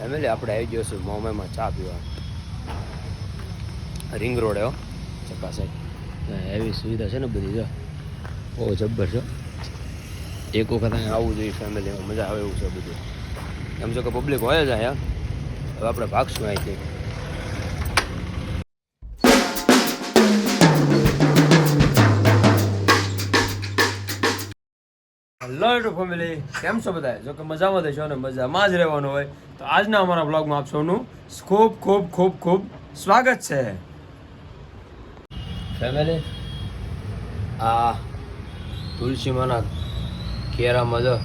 Family આપણે આવી ગયો છું મોમેમાં ચા પીવા. રિંગ રોડ એવો ચકાસાઈ એવી સુવિધા છે ને બધી, જો. બહુ જબ્બર છે એક વખત આવવું જોઈએ ફેમિલીમાં મજા આવે એવું છે બધું. એમ જો કે પબ્લિક હોય જ અહીંયા. હવે આપણે ભાગશું અહીંથી. હેલો ટુ ફેમિલી કેમ છો બધા જો કે મજામાં દેશો અને મજામાં જ રહેવાનું હોય. તો આજના અમારા બ્લોગમાં આપ સૌનું ખૂબ ખૂબ ખૂબ ખૂબ સ્વાગત છે. ફેમિલી આ તુલસીમાંના કેરામાં જો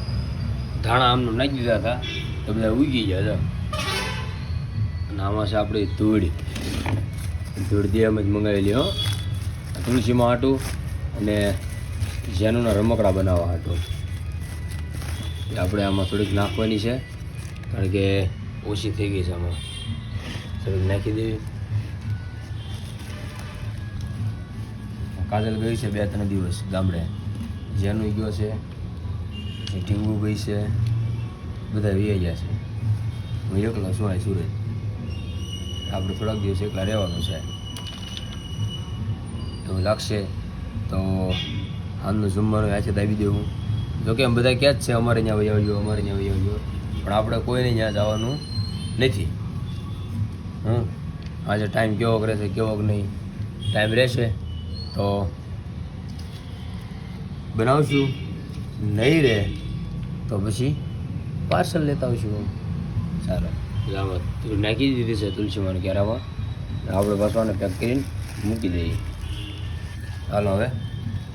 ધાણા આમનું નાખી દીધા હતા, તો બધા ઉગી ગયા જો. અને આમાં છે આપણી ધૂળ. ધૂળ અમે જ મંગાવેલી, હો. તુલસીમાં હાટું અને જેનુંના રમકડા બનાવવા હાટું. એ આપણે આમાં થોડીક નાખવાની છે, કારણ કે ઓછી થઈ ગઈ છે આમાં. થોડીક નાખી દેવી. કાજલ ગઈ છે બે ત્રણ દિવસ ગામડે. જેનું ગયો છે ટીંગુ ગઈ છે, બધા વી ગયા છે. હું એકલો છું અહીં સુરત. આપણે થોડાક દિવસ એકલા રહેવાનું છે. એવું લાગશે તો હાલનું જમવાનું આજે દાબી દેવું. જોકે એમ બધા ક્યાં જ છે અમારે ત્યાં વહી આવજો અમારે ત્યાં વહી આવજો. પણ આપણે કોઈને ત્યાં જવાનું નથી. હમ. આજે ટાઈમ કેવો રહેશે કેવોક કેવો નહીં. ટાઈમ રહેશે તો બનાવશું. નહીં રહે તો પછી પાર્સલ લેતા આવશું સારું. જામત નાખી દીધી છે તુલસીમાં કેરામાં આપણે પાછવાને પેક કરીને મૂકી દઈએ. ચાલો હવે.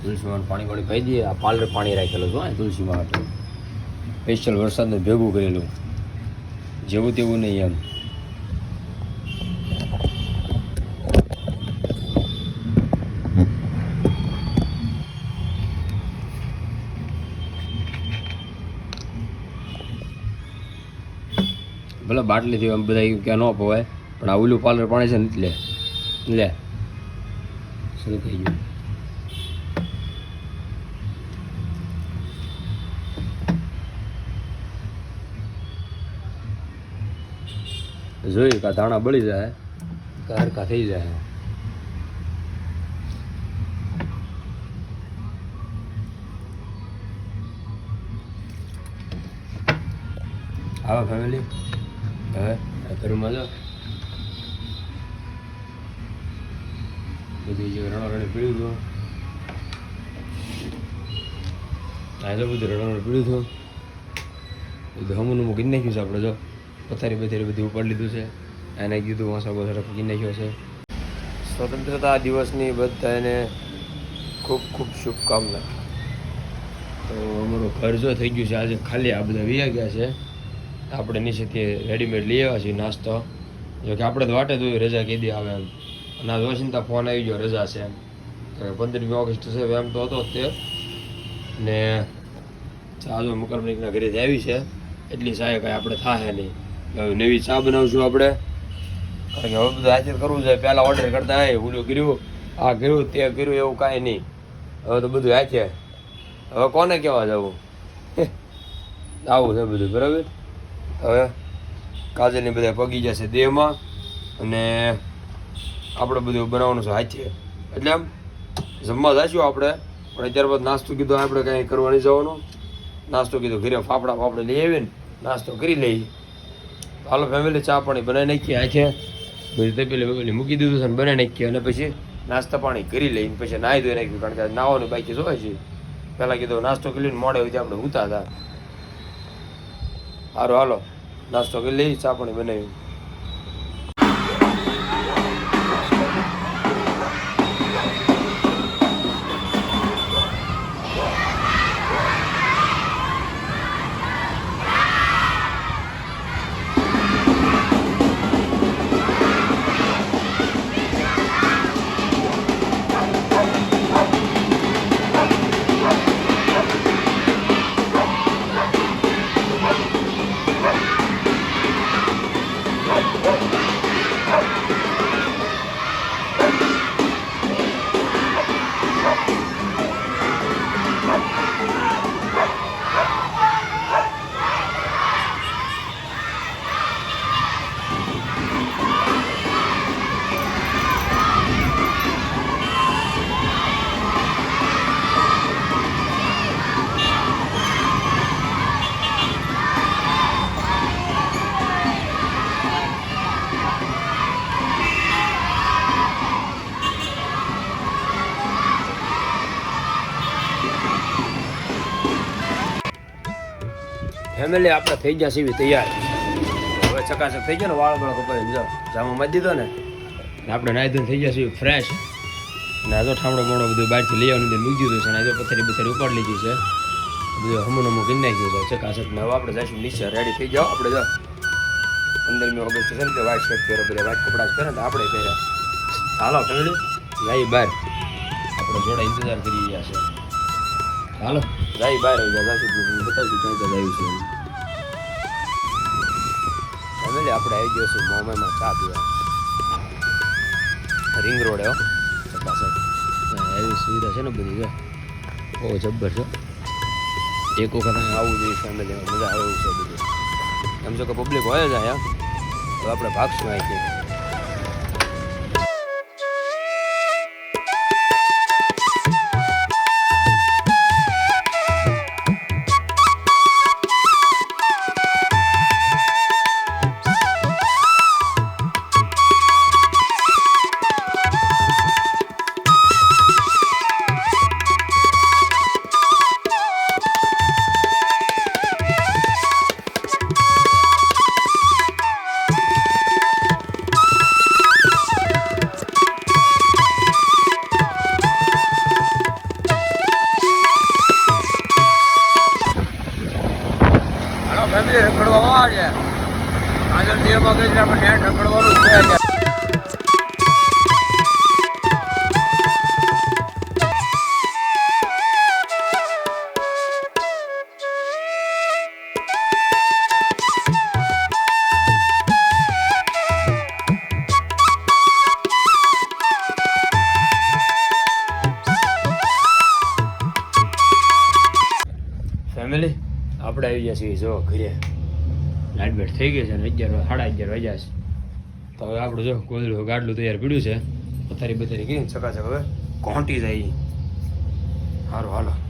તુલસીમાં પાણી પાણી પાઈ દઈએ. આ પાલર પાણી રાખેલું હતું તુલસીમાં સ્પેશિયલ વરસાદને ભેગું કરેલું. જેવું તેવું નહીં એમ. ભલે બાટલીથી એમ બધા કે ન પવાય, પણ આ ઓલું પાલર પાણી છે ને એટલે. લે. શું થઈ ગયું? જોઈ કા ધાણા બળી જાય, કા હરકા થઈ જાય. આવા ફેમિલી હવે ઘરમાં જો બધી જે રણોરણી પીડ્યું હતું. આ તો બધું રણોરણ પીડ્યું હતું. બધું હમુનું મૂકીને નાખ્યું છે આપણે, જો. પથારી બથારી બધું ઉપાડી લીધું છે એને કીધું વાંસા બોસા ફૂકી નાખ્યો છે. સ્વતંત્રતા દિવસની બધાને ખૂબ ખૂબ શુભકામના. તો અમારું ઘર જો થઈ ગયું છે, આજે ખાલી આ બધા વીયા ગયા છે. આપણે નીચેથી રેડીમેડ લઈ આવ્યા છીએ નાસ્તો. જો કે આપણે તો વાટે તો રજા કીધી આવે એમ. અને આ જોશીનતા ફોન આવી ગયો, રજા છે એમ. તો પંદરમી ઓગસ્ટ છે, એમ તો હતો તે. ને ચાલો મુકરમણીકના ઘરેથી આવી છે. એટલી સાહેબ કાંઈ આપણે થાય નહીં. નવી ચા બનાવશું આપણે. કારણ કે હવે બધું હાજર કરવું છે. પહેલાં ઓર્ડર કરતા હોય ઓલું કર્યું. આ કર્યું, તે કર્યું, એવું કાંઈ નહીં. હવે તો બધું હાથે હવે કોને કહેવા જવું? આવું છે બધું, બરાબર? હવે કાજલની બધા પગી જશે દેહમાં અને આપણે બધું બનાવવાનું છે હાથે એટલે આમ જમવા જઈશું આપણે. પણ ત્યારબાદ નાસ્તો કીધું આપણે કાંઈ કરવા નહીં જવાનું. નાસ્તો કીધું ઘરે ફાફડા ફાફડા લઈ આવીને નાસ્તો કરી લઈએ હાલો ફેમિલી ચા પાણી બનાવી નાખીએ. આખે બધી તપેલી પેલી મૂકી દીધું છે ને બનાવી નાખીએ. અને પછી નાસ્તા પાણી કરી લઈને પછી નાહી ધોઈ નાખ્યું. કારણ કે નાવાનું બાકી જોવે છે. પહેલાં કીધું નાસ્તો કરી લઈને મોડે હોય આપણે ઉતા હતા. સારું હાલો. નાસ્તો કરી લઈ ચા પાણી બનાવ્યું. ફેમિલી આપણે થઈ ગયા સિવિ તૈયાર. હવે ચકાચક થઈ ગયો ને વાળ બળ કપાઈ જો જામો મત દીધો ને. આપણે નાહી ધોઈને થઈ ગયા છીએ ફ્રેશ ને આજો ઠામડો મોડો બધું બહારથી લઈ આવવાનું મૂકી દીધું છે ને આજે પથારી પથારી ઉપાડી લીધી છે. બધું હમું નમું કરી નાખ્યું છે. ચકાચક ને હવે આપણે જઈશું નીચે રેડી થઈ જાઓ. આપણે જો પંદરમી ઓગસ્ટ છે ને તે વ્હાઈટ શર્ટ પહેરો બધા વ્હાઈટ કપડાં જ પહેરે ને આપણે પહેર્યા. હાલો ફેમિલી જાય બહાર. આપણે જોડે ઇંતજાર કરી રહ્યા છે. હાલો. જાય બહાર આવી જાય બતાવી દીધું જાય છે ફેમિલી આપણે આવી ગયો છું મોમેમાં ચા પીવા. રિંગ રોડ એવો એવી સુવિધા છે ને બધી જો. બહુ જબ્બર છે. એક વખત આવવું જોઈએ ફેમિલીમાં મજા આવે એવું છે બધું. એમ જો કે પબ્લિક હોય જ આયા તો આપણે ભાગશું અહીંથી. આપણે આવી ગયા છીએ, જો, ઘરે. નાઇટ બેટ થઈ ગઈ છે ને, અગિયાર સાડા અગિયાર વાગ્યા છે. તો હવે આપણું જો ગોદડું ગાડલું તૈયાર પીડ્યું છે. પથારી બથારી કરીને ચકાચક. હવે કોંટી જાય સારું હાલો.